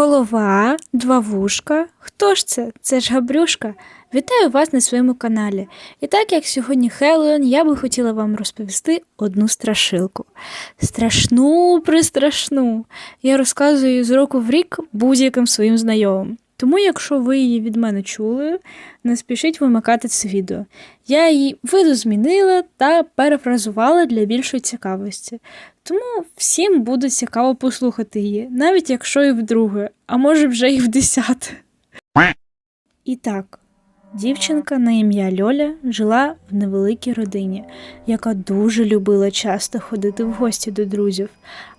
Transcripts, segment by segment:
Голова, два вушка. Хто ж це? Це ж Габрюшка. Вітаю вас на своєму каналі. І так як сьогодні Хеллоуін, я би хотіла вам розповісти одну страшилку. Страшну, пристрашну. Я розказую з року в рік будь-яким своїм знайомим. Тому, якщо ви її від мене чули, не спішіть вимикати це відео. Я її видозмінила та перефразувала для більшої цікавості. Тому всім буде цікаво послухати її, навіть якщо і вдруге, а може вже і в десяте. І так, дівчинка на ім'я Льоля жила в невеликій родині, яка дуже любила часто ходити в гості до друзів.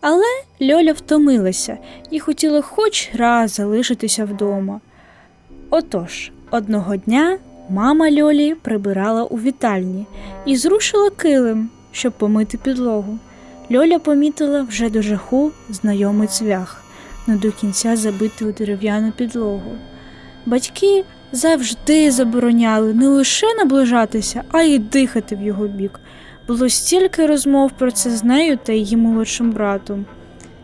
Але Льоля втомилася і хотіла хоч раз залишитися вдома. Отож, одного дня мама Льолі прибирала у вітальні і зрушила килим, щоб помити підлогу. Льоля помітила вже до жаху знайомий цвях, не до кінця забитий у дерев'яну підлогу. Батьки завжди забороняли не лише наближатися, а й дихати в його бік. Було стільки розмов про це з нею та її молодшим братом.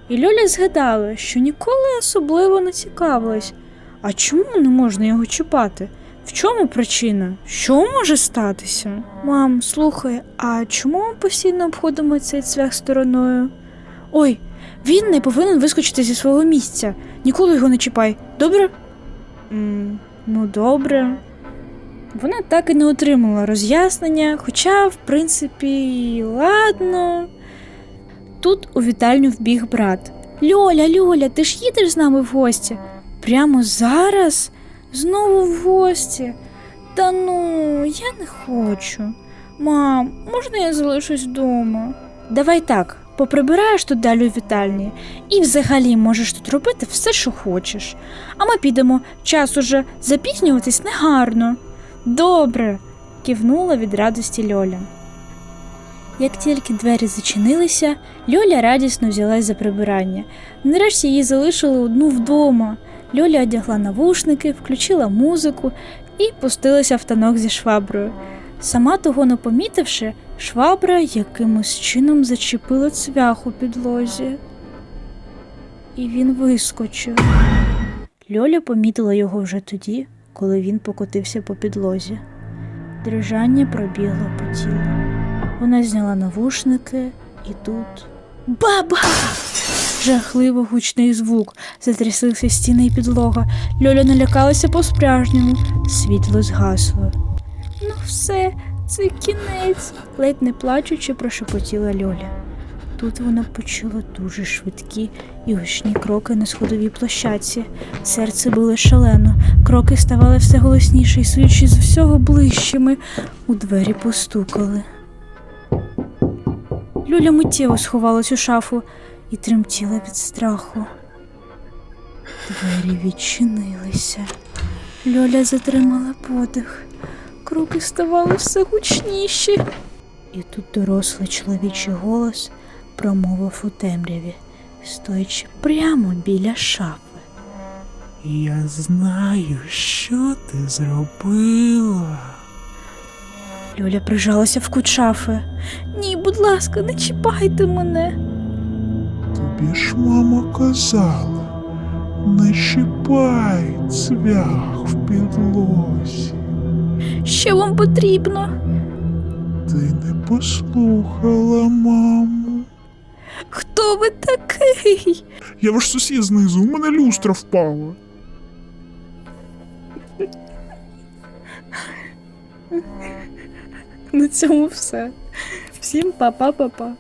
І Льоля згадала, що ніколи особливо не цікавилась, а чому не можна його чіпати? В чому причина? Що може статися? Мам, слухай, а чому ми постійно обходимо цей цвях стороною? Ой, він не повинен вискочити зі свого місця. Ніколи його не чіпай, добре? м ну, добре. Вона так і не отримала роз'яснення, хоча, в принципі, ладно. Тут у вітальню вбіг брат. Льоля, Льоля, ти ж їдеш з нами в гості? Прямо зараз? Знову в гості? Та ну, я не хочу. Мам, можна я залишусь вдома? Давай так, поприбираєш тут далі у вітальні, і взагалі можеш тут робити все, що хочеш. А ми підемо, час уже запізнюватись негарно. Добре, кивнула від радості Льоля. Як тільки двері зачинилися, Льоля радісно взялась за прибирання. Нарешті її залишили одну вдома. Льоля одягла навушники, включила музику і пустилася в танок зі шваброю. Сама того не помітивши, швабра якимось чином зачепила цвях у підлозі. І він вискочив. Льоля помітила його вже тоді, коли він покотився по підлозі. Дрижання пробігло по тілу. Вона зняла навушники і тут. Баба! Жахливо гучний звук, затряслися стіни і підлога. Льоля налякалася по-справжньому, світло згасло. Ну, все, це кінець, ледь не плачучи, прошепотіла Льоля. Тут вона почула дуже швидкі і гучні кроки на сходовій площадці. Серце било шалено, кроки ставали все голосніші і суючи з всього ближчими. У двері постукали. Люля миттєво сховалась у шафу і тремтіла від страху. Двері відчинилися. Льоля затримала подих. Кроки ставали все гучніші. І тут дорослий чоловічий голос промовив у темряві, стоячи прямо біля шафи. Я знаю, що ти зробила. Льоля прижалася в кут шафи. Ні, будь ласка, не чіпайте мене. Тобі ж мама казала, не щипай цвях в підлозі. Що вам потрібно? Ти не послухала маму. Хто ви такий? Я ваш сусід знизу, у мене люстра впала. На цьому все. Всім па-па-па-па.